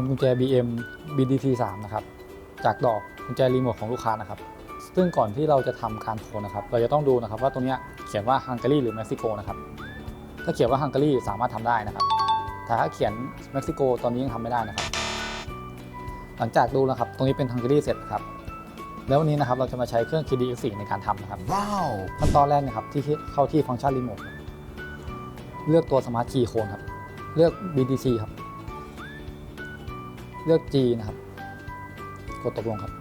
นกุญแจ BM BDT 3นะครับ จากดอกกุญแจรีโมทของลูกค้านะครับ ซึ่งก่อนที่เราจะทำการโคนนะครับ เราจะต้องดูนะครับว่าตรงเนี้ยเขียนว่าฮังการีหรือเม็กซิโกนะครับ ถ้าเขียนว่าฮังการีสามารถทำได้นะครับ แต่ถ้าเขียนเม็กซิโกตอนนี้ยังทำไม่ได้นะครับ หลังจากดูนะครับ ตรงนี้เป็นฮังการีเสร็จนะครับ แล้ววันนี้นะครับเราจะมาใช้เครื่อง KDX4 ในการทำนะครับ Wow! ขั้นตอนแรกนะครับที่เข้าที่ฟังก์ชันรีโมทครับเลือกตัวสมาร์ทคีย์โคนครับ เลือก BTC ครับ เลือก G นะครับ กดตกลงครับ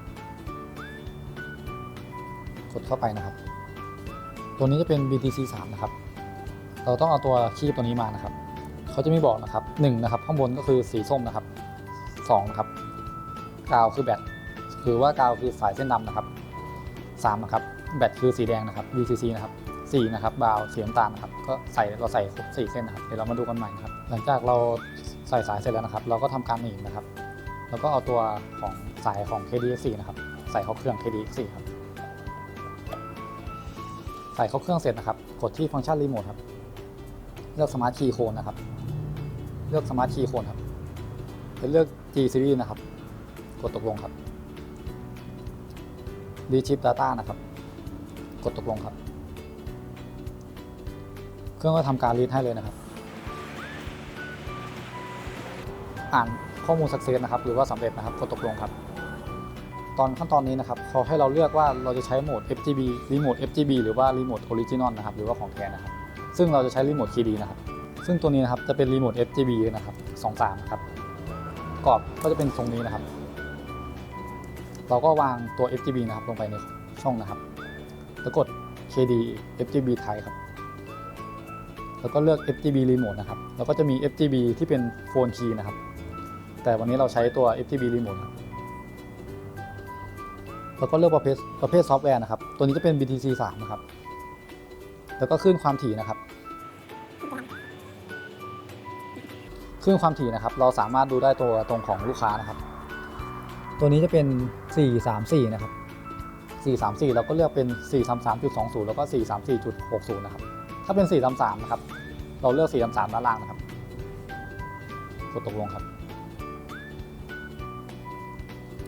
กดเข้าไปนะครับ ตัวนี้จะเป็น BTC 3นะครับ เราต้องเอาตัวคีย์ตัวนี้มานะครับ เขาจะมีบอกนะครับ1นะครับ ข้างบนก็คือสีส้มนะครับ2นะครับ กาวคือแบต คือว่ากาวคือสายเส้นดำนะครับ3นะครับ แบตคือสีแดงนะครับ VCC นะครับ4นะครับบาวสีน้ำตาลนะครับก็ใส่เราใส่ครบ4เส้นนะครับเดี๋ยวเรามาดูกันใหม่นะครับหลังจากเราใส่สายเสร็จแล้วนะครับ เราก็ทำการหนีบนะครับ แล้วก็เอาตัวของสายของ KDX4 นะครับใส่เข้าเครื่อง KDX4 ครับใส่เข้าเครื่องเสร็จนะครับ กดที่ฟังก์ชันรีโมทครับ เลือกสมาร์ทคีย์โคนนะครับ เลือกสมาร์ทคีย์โคนครับจะเลือก G series นะครับ กดตกลงครับรีชิป Data นะครับ กดตกลงครับ เครื่องก็ทำการรีดให้เลยนะครับ อ่าน ข้อมูล success นะครับหรือว่าสำเร็จนะครับกดตกลงครับ ตอนขั้นตอนนี้นะครับเขาให้เราเลือกว่าเราจะใช้โหมด FGB รีโมท FGB หรือว่ารีโมท Original นะครับหรือว่าของแท้นะครับซึ่งเราจะใช้รีโมท KD นะครับซึ่งตัวนี้นะครับจะเป็นรีโมท FGB นะครับ23นะครับกรอบก็จะเป็นทรงนี้นะครับ เราก็วางตัว FGB นะครับลงไปในช่องนะครับแล้วกด KD FGB ไทยครับ แล้วก็เลือก FGB Remote นะครับ แล้วก็จะมี FGB ที่เป็นโฟนคีย์นะครับ แต่วันนี้เราใช้ตัว FGB Remote ครับแล้วก็เลือกประเภทประเภทซอฟต์แวร์นะครับ ตัวนี้จะเป็น BTC 3นะครับ แล้วก็คลื่นความถี่นะครับคลื่นความถี่นะครับ เราสามารถดูได้ตัวตรงของลูกค้านะครับ ตัวนี้จะเป็น 434 นะครับ 434 เราก็เลือกเป็น 433.20 แล้วก็ 434.60 นะครับ ถ้าเป็น 433 นะครับ เราเลือก 433 ด้านล่างนะครับ กดตกลงครับ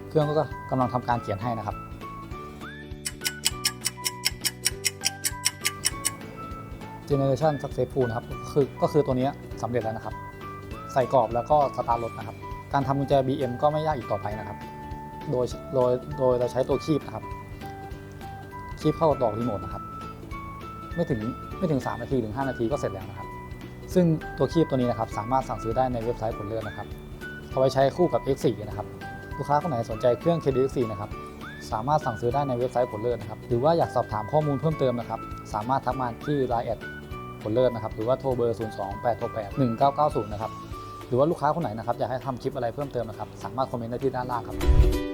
เครื่องก็กำลังทำการเขียนให้นะครับ Generation Successful นะครับคือก็คือตัวนี้สำเร็จแล้วนะครับ ใส่กรอบแล้วก็สตาร์ทรถนะครับ การทำกุญแจ BM ก็ไม่ยากอีกต่อไปนะครับ โดยโดยโดยเราใช้ตัวคีบนะครับ คีบเข้าดอกรีโมทนะครับ ไม่ถึงไม่ถึง 3 นาทีถึง 5 นาทีก็เสร็จแล้วนะครับ ซึ่งตัวคีบตัวนี้นะครับสามารถสั่งซื้อได้ในเว็บไซต์ผลเลือดนะครับเอาไว้ใช้คู่กับ X4 นะครับ ลูกค้าคนไหนสนใจเครื่อง KDX4 นะครับสามารถสั่งซื้อได้ในเว็บไซต์ผลเลิศนะครับหรือว่าอยากสอบถามข้อมูลเพิ่มเติมนะครับสามารถทักมาที่ Line แอดผลเลิศนะครับหรือว่าโทรเบอร์ 0 2 8 6 8 1 9 9 0 นะครับหรือว่าลูกค้าคนไหนนะครับอยากให้ทำคลิปอะไรเพิ่มเติมนะครับสามารถคอมเมนต์ได้ที่ด้านล่างครับ